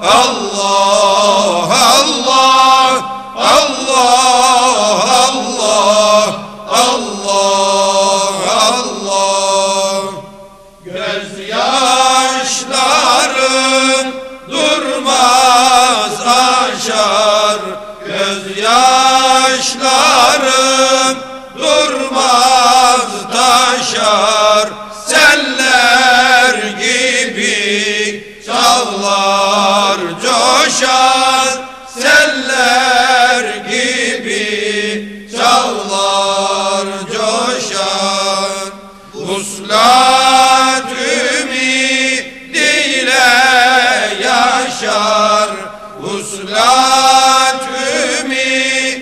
Allah Allah Allah Allah Allah Allah. Gözyaşların durmaz aşar. Gözyaşlarım durmaz taşar. Seller gibi çağlar coşar Seller gibi çağlar coşar. Vuslat ümidiyle yaşar. Vuslat ümidiyle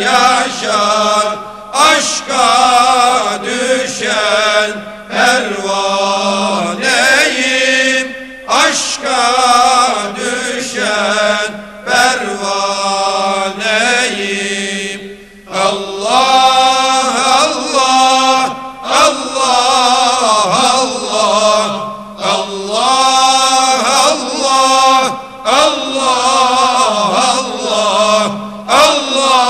yaşar. Aşka düşen pervaneyim Aşka düşen pervaneyim Allah Allah Allah Allah Allah Allah Allah Allah Allah Allah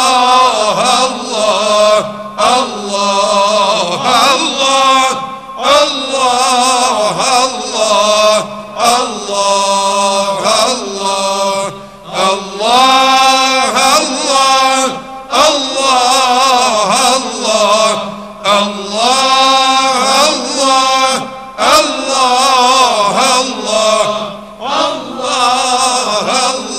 Allah Allah Allah Allah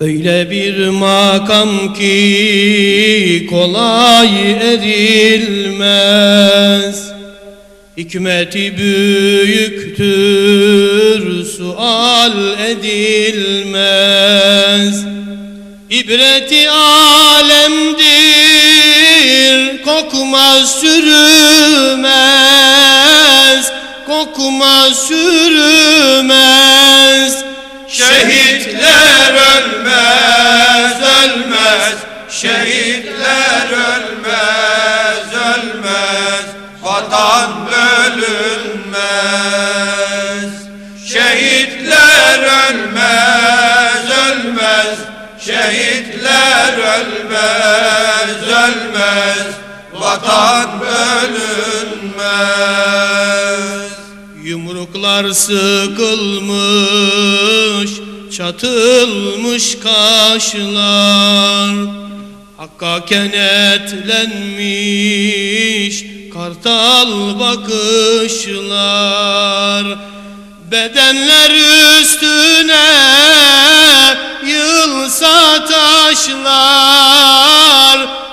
Öyle bir makam ki kolay erilmez. Hikmeti büyüktür sual edilmez. İbreti alemdir kokmaz sürmez Kokmaz sürmez Şehitler ölmez, ölmez. Vatan bölünmez. Yumruklar sıkılmış, çatılmış kaşlar Hakka kenetlenmiş kartal bakışlar Bedenler üstüne yılsa taşlar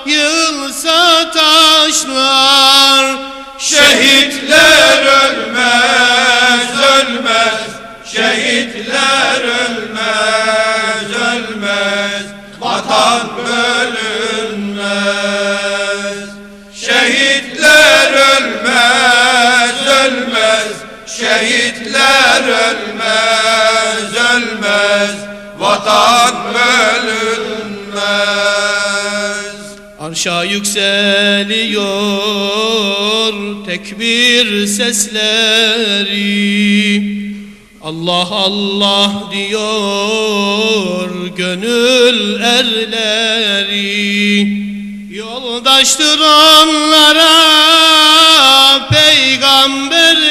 Yılsa taşlar Şehitler ölmez, ölmez. Şehitler ölmez, ölmez. Vatan bölünmez. Şehitler ölmez, ölmez. Şehitler ölmez, ölmez. Vatan bölünmez. Arşa yükseliyor tekbir sesleri Allah Allah diyor gönül erleri Yoldaştır onlara peygamberleri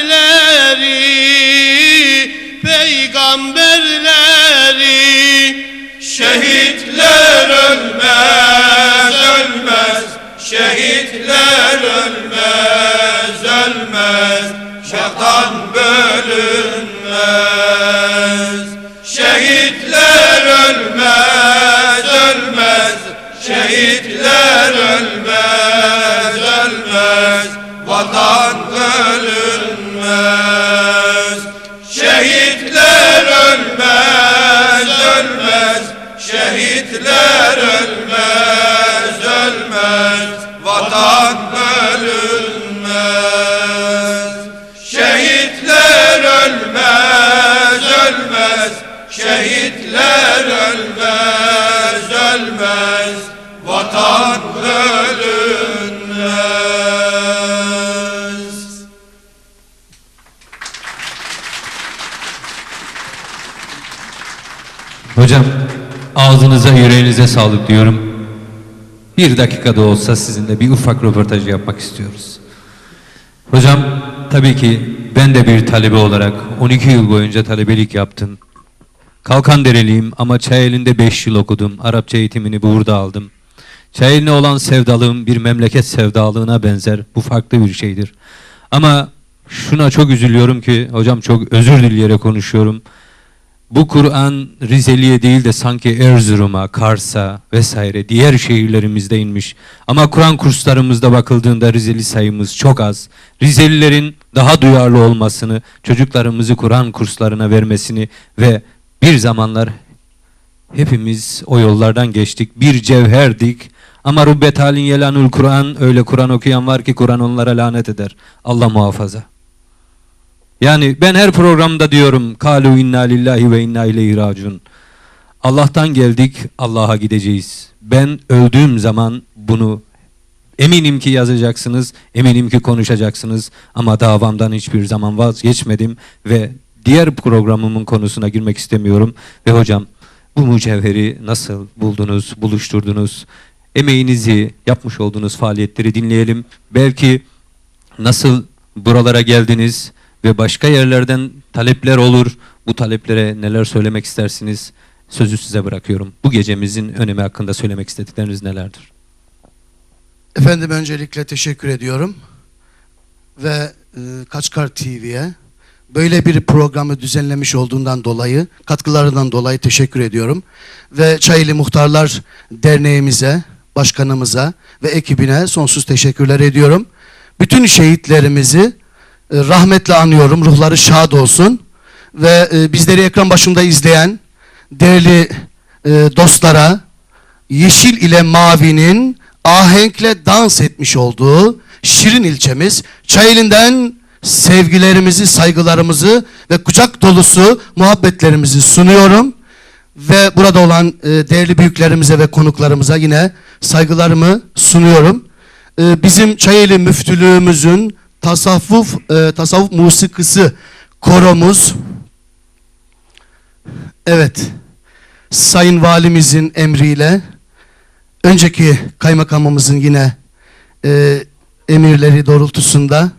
Şehitler ölmez, ölmez. Şehitler ölmez, ölmez. Vatan bölünmez. Şehitler ölmez, ölmez. Şehitler Şehitler ölmez, ölmez. Şehitler ölmez, ölmez. Vatan bölünmez Hocam ağzınıza yüreğinize sağlık diyorum. Bir dakikada olsa sizinle bir ufak röportaj yapmak istiyoruz. Hocam tabii ki ben de bir talebe olarak 12 yıl boyunca talebelik yaptım. Kalkan dereliyim ama Çayeli'nde 5 yıl okudum. Arapça eğitimini burada aldım. Çayeli'ne olan sevdalığım bir memleket sevdalığına benzer. Bu farklı bir şeydir. Ama şuna çok üzülüyorum ki hocam çok özür dileyerek konuşuyorum. Bu Kur'an Rizeli'ye değil de sanki Erzurum'a, Kars'a vesaire diğer şehirlerimizde inmiş. Ama Kur'an kurslarımızda bakıldığında Rizeli sayımız çok az. Rizelilerin daha duyarlı olmasını, çocuklarımızı Kur'an kurslarına vermesini ve bir zamanlar hepimiz o yollardan geçtik. Bir cevherdik. Ama rubbet halin yelanul Kur'an öyle Kur'an okuyan var ki Kur'an onlara lanet eder. Allah muhafaza. Yani ben her programda diyorum kalu inna lillahi ve inna ileyhi raciun. Allah'tan geldik, Allah'a gideceğiz. Ben öldüğüm zaman bunu eminim ki yazacaksınız, eminim ki konuşacaksınız ama davamdan hiçbir zaman vazgeçmedim ve diğer programımın konusuna girmek istemiyorum. Ve hocam bu mücevheri nasıl buldunuz, buluşturdunuz? Emeğinizi, yapmış olduğunuz faaliyetleri dinleyelim. Belki nasıl buralara geldiniz ve başka yerlerden talepler olur. Bu taleplere neler söylemek istersiniz? Sözü size bırakıyorum. Bu gecemizin önemi hakkında söylemek istedikleriniz nelerdir? Efendim öncelikle teşekkür ediyorum. Ve e, Kaçkar TV'ye böyle bir programı düzenlemiş olduğundan dolayı, katkılarından dolayı teşekkür ediyorum. Ve Çayeli Muhtarlar Derneğimize, başkanımıza ve ekibine sonsuz teşekkürler ediyorum. Bütün şehitlerimizi rahmetle anıyorum. Ruhları şad olsun. Ve e, bizleri ekran başında izleyen değerli e, dostlara yeşil ile mavinin ahenkle dans etmiş olduğu Şirin ilçemiz Çayeli'nden sevgilerimizi, saygılarımızı ve kucak dolusu muhabbetlerimizi sunuyorum. Ve burada olan e, değerli büyüklerimize ve konuklarımıza yine saygılarımı sunuyorum. E, bizim Çayeli müftülüğümüzün tasavvuf, e, tasavvuf musikisi koromuz Evet. Sayın Valimizin emriyle önceki kaymakamımızın yine e, emirleri doğrultusunda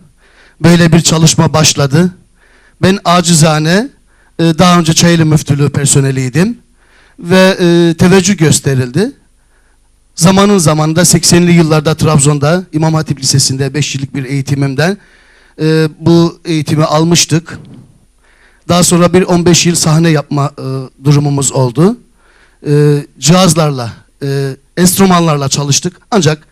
böyle bir çalışma başladı. Ben acizane e, daha önce Çayeli Müftülüğü personeliydim ve e, teveccüh gösterildi. Zamanın zamanında 80'li yıllarda Trabzon'da İmam Hatip Lisesi'nde 5 yıllık bir eğitimimden e, bu eğitimi almıştık. Daha sonra bir 15 yıl sahne yapma e, durumumuz oldu. E, cihazlarla, e, enstrümanlarla çalıştık. Ancak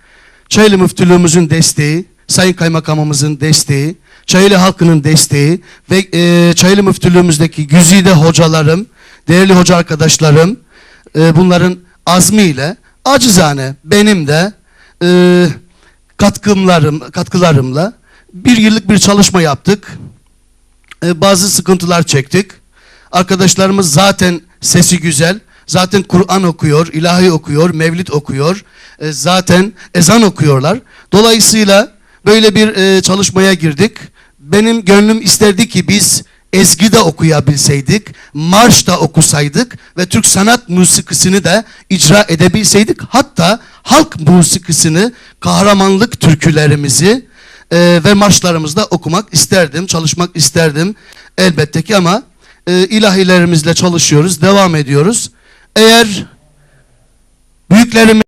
Çayeli Müftülüğümüzün desteği, Sayın Kaymakamımızın desteği, Çayeli halkının desteği ve e, Çayeli Müftülüğümüzdeki güzide hocalarım, değerli hoca arkadaşlarım, e, bunların azmiyle acizane benim de e, katkımlarım, katkılarımla bir yıllık bir çalışma yaptık e, bazı sıkıntılar çektik. Arkadaşlarımız zaten sesi güzel. Zaten Kur'an okuyor, ilahi okuyor, mevlid okuyor. E, zaten ezan okuyorlar. Dolayısıyla böyle bir e, çalışmaya girdik. Benim gönlüm isterdi ki biz ezgi de okuyabilseydik, marş da okusaydık ve Türk sanat musikisini de icra edebilseydik. Hatta halk musikisini, kahramanlık türkülerimizi e, ve marşlarımızda okumak isterdim, çalışmak isterdim elbette ki ama e, ilahilerimizle çalışıyoruz, devam ediyoruz. Eğer büyüklerimiz